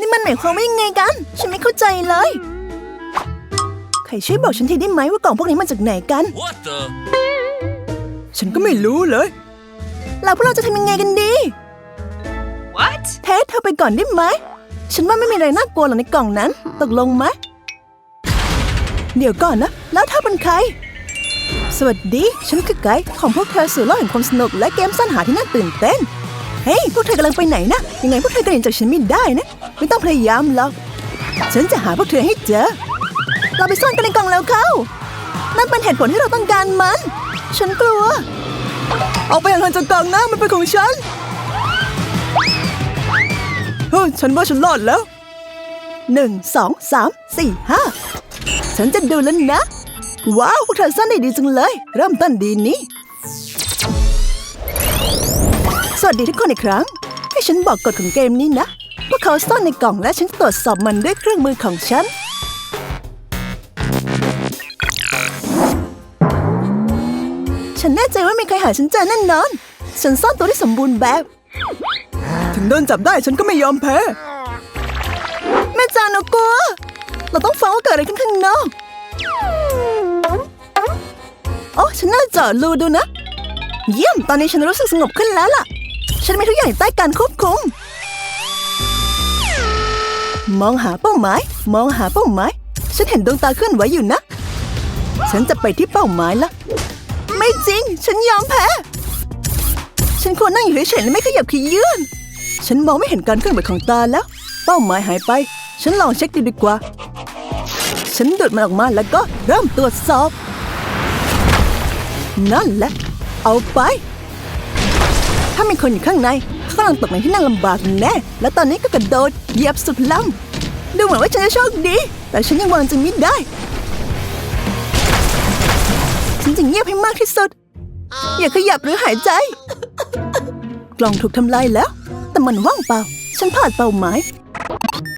นี่มันหมายความว่ายังไงกัน ฉันไม่เข้าใจเลย ใครช่วยบอกฉันทีได้ไหมว่ากล่องพวกนี้มาจากไหนกัน What the? ฉันก็ไม่รู้เลย แล้วพวกเราจะทำยังไงกันดี What? เทสเธอไปก่อนได้ไหม ฉันว่าไม่มีอะไรน่ากลัวหรอกในกล่องนั้น ตกลงไหม เดี๋ยวก่อนนะ แล้วเธอเป็นใคร สวัสดี ฉันคือไกด์ของพวกเธอสู่โลกแห่งความสนุกและเกมซ่อนหาที่น่าตื่นเต้น เฮ้ย พวกเธอกำลังไปไหนนะ ยังไงพวกเธอก็เห็นจากฉันไม่ได้นะ ไม่ต้องพยายามหรอก ฉันจะหาพวกเธอให้เจอ เราไปซ่อนกันในกล่องแล้วเข้า นั่นเป็นเหตุผลที่เราต้องการมัน ฉันกลัว เอาไปห่างๆจากกล่องนะมันเป็นของฉัน เฮ้ยฉันว่าฉันรอดแล้วหนึ่งสองสามสี่ห้าฉันจะดูแล้วนะ ว้าวพวกเธอซ่อนได้ดีจังเลย เริ่มต้นดีนี้ สวัสดีทุกคนอีกครั้ง ให้ฉันบอกกฎของเกมนี้นะ พวกเขาซ่อนในกล่องและฉันตรวจสอบมันด้วยเครื่องมือของฉัน ฉันแน่ใจว่ามีใครหาฉันเจอแน่นอน ฉันซ่อนตัวที่สมบูรณ์แบบ ถึงโดนจับได้ฉันก็ไม่ยอมแพ้ แม่จาหนูกลัว เราต้องฟังว่าเกิดอะไรขึ้นข้างนอกโอ้ฉันน่าจะเจาะรูดูนะ เยี่ยม ตอนนี้ฉันรู้สึกสงบขึ้นแล้วล่ะ ฉันมีทุกอย่างอยู่ใต้การควบคุม มองหาเป้าหมาย มองหาเป้าหมาย ฉันเห็นดวงตาเคลื่อนไหวอยู่นะ ฉันจะไปที่เป้าหมายละ ไม่จริง ฉันยอมแพ้ ฉันควรนั่งอยู่เฉยๆและไม่ขยับขยื่น ฉันมองไม่เห็นการเคลื่อนไหวของตาแล้ว เป้าหมายหายไป ฉันลองเช็คดูดีกว่า ฉันดูดมันออกมาแล้วก็เริ่มตรวจสอบ นั่นแหละ เอาไป ถ้ามีคนอยู่ข้างใน เขากำลังตกในที่นั่งลำบากแน่ และตอนนี้ก็กระโดดเหยียบสุดลำดูเหมือนว่าฉันจะโชคดี แต่ฉันยังวางใจไม่ได้ ฉันจะเงียบให้มากที่สุด อย่าขยับหรือหายใจ กล่องถูกทำลายแล้ว แต่มันว่างเปล่า ฉันพลาดเป้าหมาย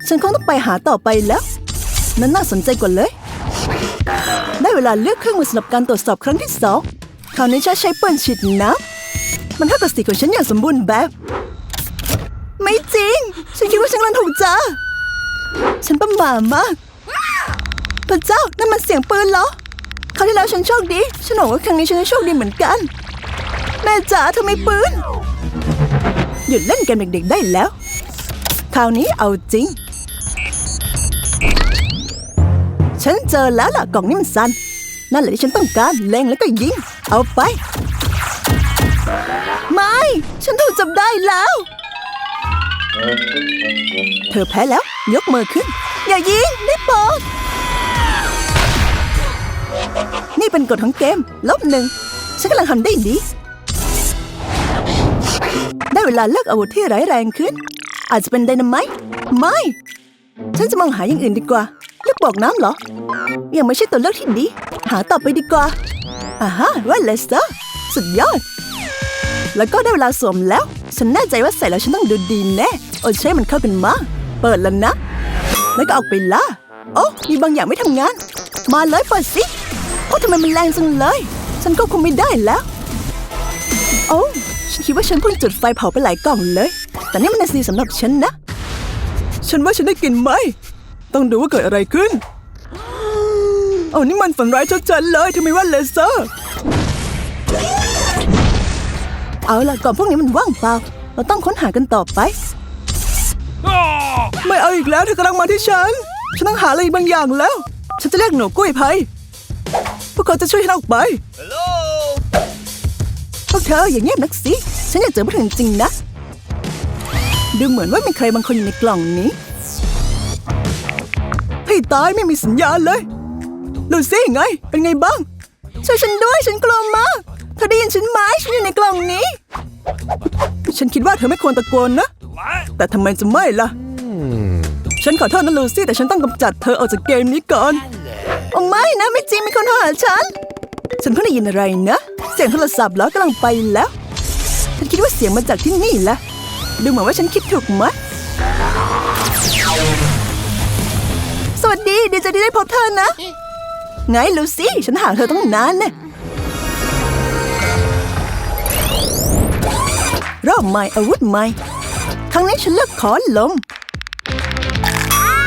ฉันคงต้องไปหาต่อไปแล้ว นั่นน่าสนใจกว่าเลย ได้เวลาเลือกเครื่องมือสำหรับการตรวจสอบครั้งที่สองคราวนี้ฉันใช้ปืนฉีดน้ำมันเท่ากับสีของฉันอย่างสมบูรณ์แบบ ไม่จริง ฉันคิดว่าฉันกำลังถูกเจอ ฉันประหม่ามากพระเจ้านั่นมันเสียงปืนเหรอคราวที่แล้วฉันโชคดี ฉันหวังว่าครั้งนี้ฉันจะโชคดีเหมือนกัน แม่จ๋าทำไมปืน หยุดเล่นเกมเด็กๆได้แล้ว คราวนี้เอาจริง ฉันเจอแล้วล่ะกล่องนี้มันสั้นนั่นแหละที่ฉันต้องการเล็งแล้วก็ยิง เอาไป ไม่ ฉันถูกจับได้แล้ว เธอแพ้แล้ว ยกมือขึ้น อย่ายิงได้โปรดนี่เป็นกฎของเกม ลบหนึ่ง ฉันกำลังทำได้ดี ได้เวลาเลือกอาวุธที่ร้ายแรงขึ้น อาจจะเป็นไดนาไมต์ไม่ ฉันจะมองหาอย่างอื่นดีกว่าเลูกบอกน้ำเหรอ ยังไม่ใช่ตัวเลือกที่ดี หาต่อไปดีกว่าอ่าฮะว่าเลสเตอร์สุดยอด แล้วก็ได้เวลาสวมแล้ว ฉันแน่ใจว่าใส่แล้วฉันต้องดูดีแน่โอ้ใช่มันเข้ากันมาก เปิดแล้วนะ แล้วก็ออกไปล่าโอ้มีบางอย่างไม่ทำงาน มาเลยเปิดสิโอ้ทำไมมันแรงจังเลย ฉันก็คุมไม่ได้แล้ว โอ้ฉันคิดว่าฉันเพิ่งจุดไฟเผาไปหลายกล่องเลย แต่นี่มันน่าสีสำหรับฉันนะ ฉันว่าฉันได้กลินไหม ต้องดูว่าเกิดอะไรขึ้น โอ้นี่มันฝันร้ายชัดๆเลยทำไมว่าเลเซอร์ เอาล่ะกล่องพวกนี้มันว่างเปล่า เราต้องค้นหากันต่อไป ไม่เอาอีกแล้วเธอกำลังมาที่ฉัน ฉันต้องหาอะไรบางอย่างแล้ว ฉันจะเรียกหนูกุ้ยไพพวกเขาจะช่วยฉันออกไป Hello? พวกเธออย่างเงียบนักสิ ฉันอยากเจอพวกเธอจริงๆนะ ดูเหมือนว่ามีใครบางคนอยู่ในกล่องนี้ให้ตายไม่มีสัญญาณเลยลูซี่ไง เป็นไงบ้าง ช่วยฉันด้วยฉันกลัวมากเธอได้ยินฉันไหมฉันอยู่ในกล่องนี้ ฉันคิดว่าเธอไม่ควรตะโกนนะ What? แต่ทำไมจะไม่ล่ะ ฉันขอโทษนะลูซี่แต่ฉันต้องกำจัดเธอออกจากเกมนี้ก่อนโอ้ไม่นะไม่จริงมีคนโทรหาฉัน ฉันเพิ่งได้ยินอะไรนะ เสียงโทรศัพท์แล้วกำลังไปแล้ว ฉันคิดว่าเสียงมาจากที่นี่แหละดูเหมือนว่าฉันคิดถูกไหมสวัสดีดีใจที่ได้พบเธอนะ ไงลูซี่ฉันหาเธอตั้งนานเนี่ย รอบใหม่อาวุธใหม่ ครั้งนี้ฉันเลือกขอลม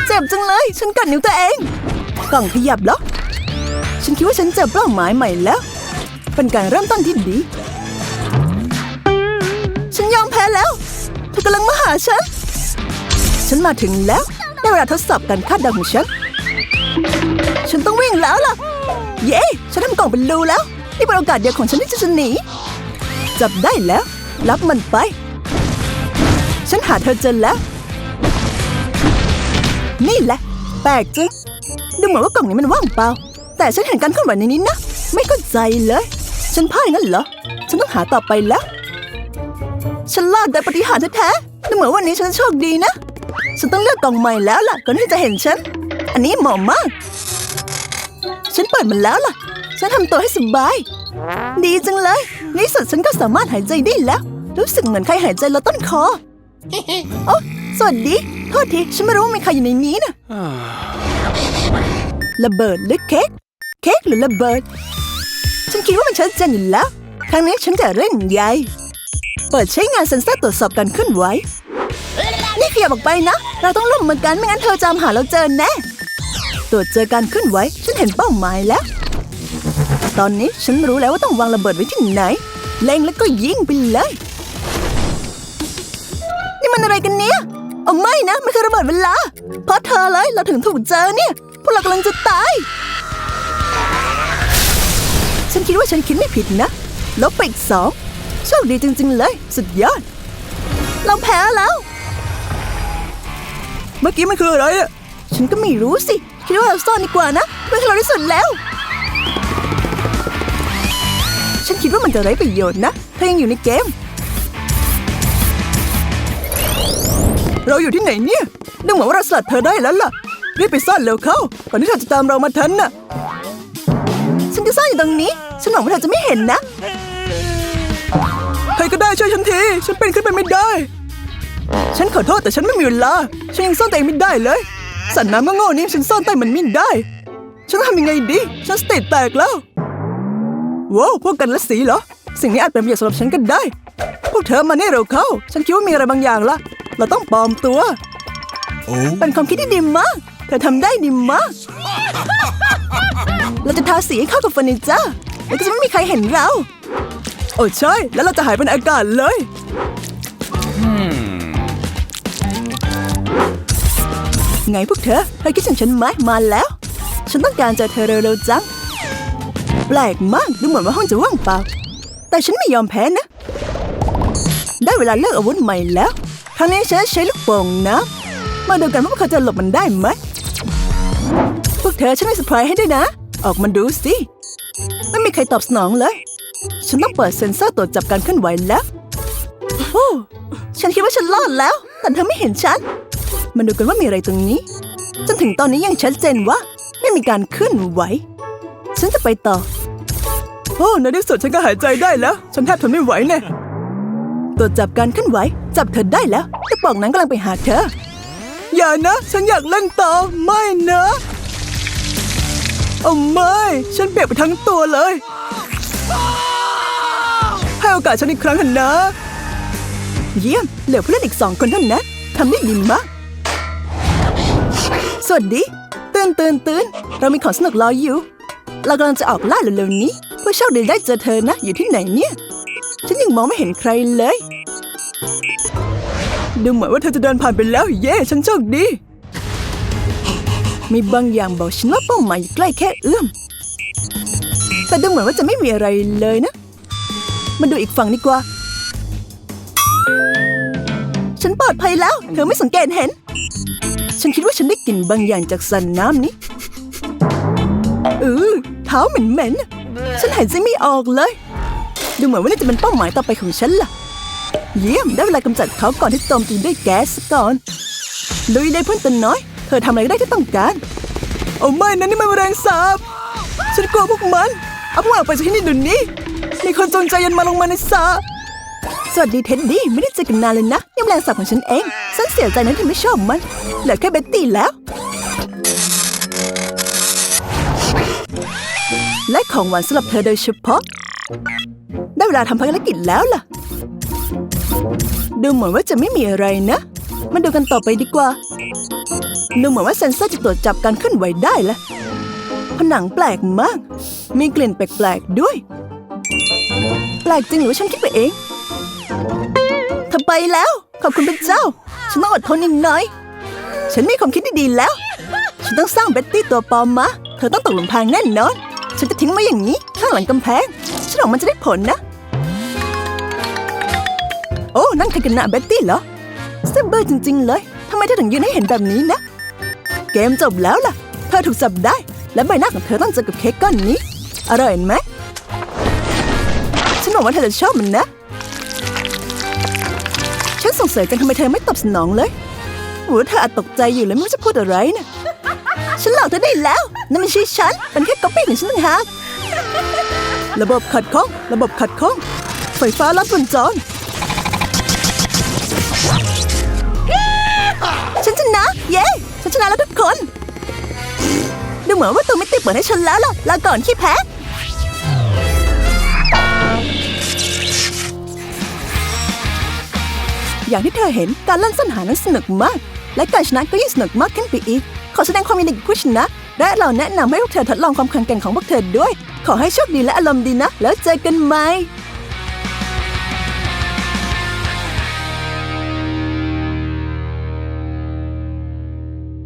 เจ็บจังเลย ฉันกัดนิ้วตัวเอง กล่องขยับแล้วฉันคิดว่าฉันเจอเป้าหมายใหม่แล้ว เป็นการเริ่มต้นที่ดี ฉันยอมแพ้แล้วเธอกำลังมาหาฉัน ฉันมาถึงแล้ว ได้เวลาทดสอบการคาดเดาของฉัน ฉันต้องวิ่งแล้วล่ะ เย้ ฉันทำกล่องเป็นรูแล้ว นี่เป็นโอกาสเดียวของฉันที่จะหนี จับได้แล้ว รับมันไป ฉันหาเธอเจอแล้ว นี่แหละ แปลกจริงดูเหมือนว่ากล่องนี้มันว่างเปล่า แต่ฉันเห็นการเคลื่อนไหวในนี้นะ ไม่เข้าใจเลย ฉันพลาดอย่างนั้นเหรอ ฉันต้องหาต่อไปแล้ว ฉันรอดโดยปฏิหารแท้ๆดูเหมือนวันนี้ฉันโชคดีนะ ฉันต้องเลือกกล่องใหม่แล้วล่ะก่อนที่จะเห็นฉัน อันนี้เหมาะมาก ฉันเปิดมันแล้วล่ะ ฉันทำตัวให้สบาย ดีจังเลย ในที่สุดฉันก็สามารถหายใจได้แล้ว รู้สึกเหมือนใครหายใจลดต้นคอโอ้สวัสดี โทษที ฉันไม่รู้ว่ามีใครอยู่ในนี้นะระเบิดหรือเค้ก เค้กหรือระเบิด ฉันคิดว่ามันชัดเจนอยู่แล้ว ครั้งนี้ฉันจะเล่นใหญ่ เปิดใช้งานเซ็นเซอร์ตรวจสอบการเคลื่อนไหว นี่ขยับออกไปนะ เราต้องร่วมมือกันไม่งั้นเธอจำหาเราเจอแน่ ตรวจเจอการเคลื่อนไหว ฉันเห็นเป้าหมายแล้ว ตอนนี้ฉันรู้แล้วว่าต้องวางระเบิดไว้ที่ไหนเล็งแล้วก็ยิงไปเลย นี่มันอะไรกันเนี่ยเอาไม่นะมันคือระเบิดเวลา เพราะเธอเลยเราถึงถูกเจอเนี่ย พวกเรากำลังจะตาย ฉันคิดว่าฉันคิดไม่ผิดนะ ลบไปอีกสองโชคดีจริง ๆ เลย สุดยอด เราแพ้แล้ว เมื่อกี้มันคืออะไรอะฉันก็ไม่รู้สิ คิดว่าเราซ่อนดีกว่านะเพื่อให้เราได้สุดแล้ว จะไร้ประโยชน์นะเธอยังอยู่ในเกม เราอยู่ที่ไหนเนี่ยดูเหมือนว่าเราสลัดเธอได้แล้วล่ะรีบไปซ่อนเร็วเข้าก่อนที่เธอจะตามเรามาทันน่ะ ฉันจะซ่อนอยู่ตรงนี้ ฉันหวังว่าเธอจะไม่เห็นนะ ใครก็ได้ช่วยฉันที ฉันเป็นขึ้นไปไม่ได้ ฉันขอโทษแต่ฉันไม่มีเวลา ฉันยังซ่อนตัวเองไม่ได้เลย สัตว์น้ำก็โง่นี่ฉันซ่อนใต้มันไม่ได้ ฉันทำยังไงดี ฉันสติแตกแล้ว ว้าวพวกกันและสีเหรอ สิ่งนี้อาจเป็นประโยชน์สำหรับฉันก็ได้ พวกเธอมาเนี่ยเร็วเข้า ฉันคิดว่ามีอะไรบางอย่างละเราต้องปลอมตัว Oh เป็นความคิดที่ดีมาก เธอทำได้ดีมาก เราจะทาสีให้เข้ากับเฟอร์นิเจอร์ แล้วก็จะไม่มีใครเห็นเรา โอ้ใช่ แล้วเราจะหายไปในอากาศเลยไงพวกเธอเธอคิดถึงฉันไหมมาแล้ว ฉันต้องการเจอเธอเร็วๆจัง แปลกมากดูเหมือนว่าห้องจะว่างเปล่า แต่ฉันไม่ยอมแพ้นะ ได้เวลาเลือกอาวุธใหม่แล้ว ครั้งนี้ฉันจะใช้ลูกโป่งนะ มาดูกันว่าพวกเขาจะหลบมันได้ไหม พวกเธอฉันมีเซอร์ไพรส์ให้ด้วยนะ ออกมาดูสิ ไม่มีใครตอบสนองเลย ฉันต้องเปิดเซ็นเซอร์ตรวจจับการเคลื่อนไหวแล้วโอ้ฉันคิดว่าฉันรอดแล้ว แต่เธอไม่เห็นฉัน มาดูกันว่ามีอะไรตรงนี้ จนถึงตอนนี้ยังชัดเจนว่าไม่มีการเคลื่อนไหว ฉันจะไปต่อ โอ้ในที่สุดฉันก็หายใจได้แล้ว ฉันแทบทนไม่ไหวเนี่ยตรวจจับการเคลื่อนไหว จับเธอได้แล้วกระป๋องนั้นกำลังไปหาเธอ อย่านะ ฉันอยากเล่นต่อไม่นะโอ้ไม่ ฉันเปียกไปทั้งตัวเลยให้โอกาสฉันอีกครั้งเถอะนะ เยี่ยมเหลือผู้เล่นอีกสองคนเท่านั้นทำได้ดีมากสวัสดี ตื่นตื่นตื่นเรามีของสนุกรออยู่ เรากำลังจะออกล่าเร็วๆนี้ ผู้โชคดีได้เจอเธอนะ อยู่ที่ไหนเนี่ย ฉันยังมองไม่เห็นใครเลย ดูเหมือนว่าเธอจะเดินผ่านไปแล้ว เย้ฉันโชคดี มีบางอย่างบอกฉันว่าเป้าหมายอยู่ใกล้แค่เอื้อม แต่ดูเหมือนว่าจะไม่มีอะไรเลยนะ มาดูอีกฝั่งดีกว่า ฉันปลอดภัยแล้ว เธอไม่สังเกตเห็น ฉันคิดว่าฉันได้กลิ่นบางอย่างจากสันน้ำนี้เออเท้าเหม็นๆ ฉันหายใจไม่ออกเลย ดูเหมือนว่านี่จะเป็นเป้าหมายต่อไปของฉันล่ะ เยี่ยมได้เวลากำจัดเขาก่อนที่โจมตีด้วยแก๊สก่อนลุยได้เพื่อนตัวน้อย เธอทำอะไรได้ที่ต้องการโอ้ไม่นะนี่มันแมลงสาบ ฉันกลัวพวกมัน เอาพวกมันออกไปจากที่นี่เดี๋ยวนี้ มีคนจงใจยันมาลงมาในสระสวัสดีเท็ดดี้ไม่ได้เจอกันนานเลยนะนี่แมลงสาบของฉันเอง ฉันเสียใจนะที่ไม่ชอบมันเหลือแค่เบ็ตตี้แล้ว และของหวานสำหรับเธอโดยเฉพาะ ได้เวลาทำภารกิจแล้วล่ะ ดูเหมือนว่าจะไม่มีอะไรนะ มาดูกันต่อไปดีกว่า ดูเหมือนว่าเซนเซอร์จะตรวจจับการเคลื่อนไหวได้ล้วผนังแปลกมาก มีกลิ่นแปลกๆด้วย แปลกจริงหรือว่าฉันคิดไปเองเธอไปแล้ว ขอบคุณพระเจ้า ฉันต้องอดทนอีกหน่อย ฉันมีความคิดที่ดีแล้ว ฉันต้องสร้างเบ็ตตี้ตัวปลอมมา เธอต้องตกหลุมพรางแน่นอน ฉันจะทิ้งไว้อย่างนี้ ข้างหลังกำแพง ฉันหวังมันจะได้ผลนะ โอ้ นั่นคือกันนะเบ็ตตี้เหรอเซมเบอร์จริง ๆ เลยทำไมเธอถึงยืนให้เห็นแบบนี้นะ เกมจบแล้วล่ะ เธอถูกจับได้ และใบหน้าของเธอต้องเจอกับเค้กก้อนนี้ อร่อยไหมฉันหวังว่าเธอจะชอบมันนะ ฉันสงสัยจังทำไมเธอไม่ตอบสนองเลยหรือว่าเธออาจตกใจอยู่เลยไม่รู้จะพูดอะไรนะฉันหลอกเธอได้แล้ว นั่นไม่ใช่ฉันเป็นแค่ก๊อปปี้ของฉันต่างหากระบบขัดข้อง ระบบขัดข้อง ไฟฟ้าลัดวงจร ฉันชนะ เย้ ฉันชนะแล้วทุกคน ดูเหมือนว่าตัวไม่ติดเปิดให้ฉันแล้วล่ะ ลาก่อนขี้แพ้อย่างที่เธอเห็นการเล่นซ่อนหานั้นสนุกมาก และการชนะก็ยิ่งสนุกมากขึ้นไปอีก ขอแสดงความยินดีกับผู้ชนะ และเราแนะนำให้พวกเธอทดลองความแข็งแกร่งของพวกเธอด้วย ขอให้โชคดีและอารมณ์ดีนะ แล้วเจอกันใหม่